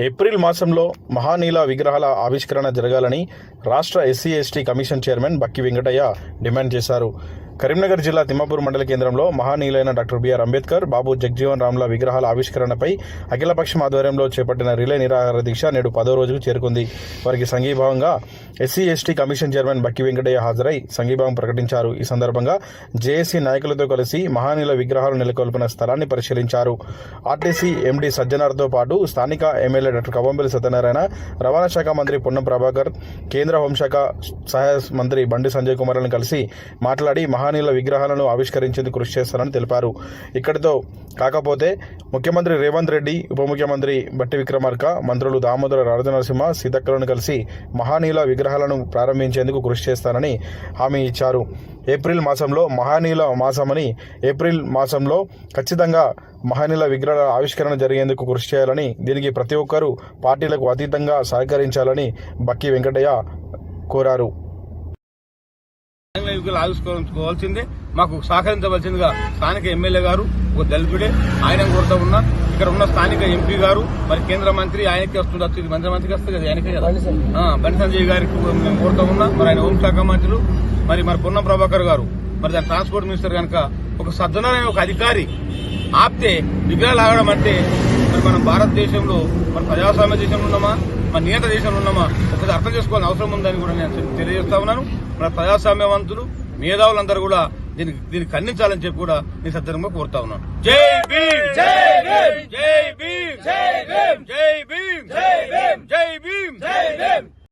April మాసంలో మహానీల విగ్రహాల ఆవిష్కరణ జరగాలని రాష్ట్ర SC ST commission chairman Bakki Venkataiah demand చేశారు. కరీంనగర్ జిల్లా తిమ్మాపూర్ మండల కేంద్రంలో మహానీలైన డాక్టర్ బిఆర్ అంబేద్కర్ బాబు జగ్జీవన్ రామ్ల విగ్రహాల ఆవిష్కరణపై అఖిలపక్షం ఆధ్వర్యంలో చేపట్టిన రిలే నిరాహార దీక్ష నేడు పదో రోజుకు చేరుకుంది. వారికి సంఘీభావంగా SC ST commission chairman Bakki Venkataiah హాజరై సంఘీభావం ప్రకటించారు. ఈ సందర్భంగా జేఏసీ నాయకులతో కలిసి మహానీల విగ్రహాలు నెలకొల్పిన స్థలాన్ని పరిశీలించారు. ఆర్టీసీ ఎండీ సజ్జనార్తో పాటు స్థానిక ఎమ్మెల్యే డాక్టర్ కవంబెల్లి సత్యనారాయణ రవాణా శాఖ మంత్రి పొన్నం ప్రభాకర్ కేంద్ర హోంశాఖ సహాయ మంత్రి బండి సంజయ్ కుమార్లను కలిసి మాట్లాడి మహా మహానీల విగ్రహాలను ఆవిష్కరించేందుకు కృషి చేస్తారని తెలిపారు. ఇక్కడితో కాకపోతే ముఖ్యమంత్రి రేవంత్ రెడ్డి ఉప ముఖ్యమంత్రి బట్టి విక్రమార్క మంత్రులు దామోదర రాజనరసింహ సీతక్కలను కలిసి మహానీల విగ్రహాలను ప్రారంభించేందుకు కృషి చేస్తానని హామీ ఇచ్చారు. ఏప్రిల్ మాసంలో మహానీల మాసమని ఏప్రిల్ మాసంలో ఖచ్చితంగా మహానీల విగ్రహాల ఆవిష్కరణ జరిగేందుకు కృషి చేయాలని దీనికి ప్రతి ఒక్కరూ పార్టీలకు అతీతంగా సహకరించాలని బక్కి వెంకటయ్య కోరారు. యుగాలు ఆవిష్కరించుకోవాల్సిందే మాకు సహకరించవలసిందిగా స్థానిక ఎమ్మెల్యే గారు ఒక దళితుడే ఆయన కోరుతా ఉన్నా. ఇక్కడ ఉన్న స్థానిక ఎంపీ గారు మరి కేంద్ర మంత్రి ఆయనకి వస్తుంది వచ్చి మంత్రి మంత్రికి వస్తుంది కదా ఆయనకే కదా? ఆ, బండి సంజయ్ గారికి మేము కోరుతా ఉన్నా. మరి ఆయన హోంశాఖ మంత్రులు మరి మరి పొన్నం ప్రభాకర్ గారు మరి దాని ట్రాన్స్పోర్ట్ మినిస్టర్ కనుక ఒక సజ్జనమైన ఒక అధికారి ఆపితే విగ్రహాలు ఆగడం అంటే మరి మనం భారతదేశంలో మన ప్రజాస్వామ్య దేశంలో ఉన్నామా? మన నియంత్ర దేశంలో ఉన్నామా? ఒకసారి అర్థం చేసుకోవాల్సిన అవసరం ఉందని కూడా నేను తెలియజేస్తా ఉన్నాను. మన ప్రజాస్వామ్యవంతులు మేధావులందరూ కూడా దీనికి దీన్ని ఖండించాలని చెప్పి కూడా నేను సత్యంగా కోరుతా ఉన్నాను. జై భీమ్! జై భీమ్! జై భీమ్! జై భీమ్! జై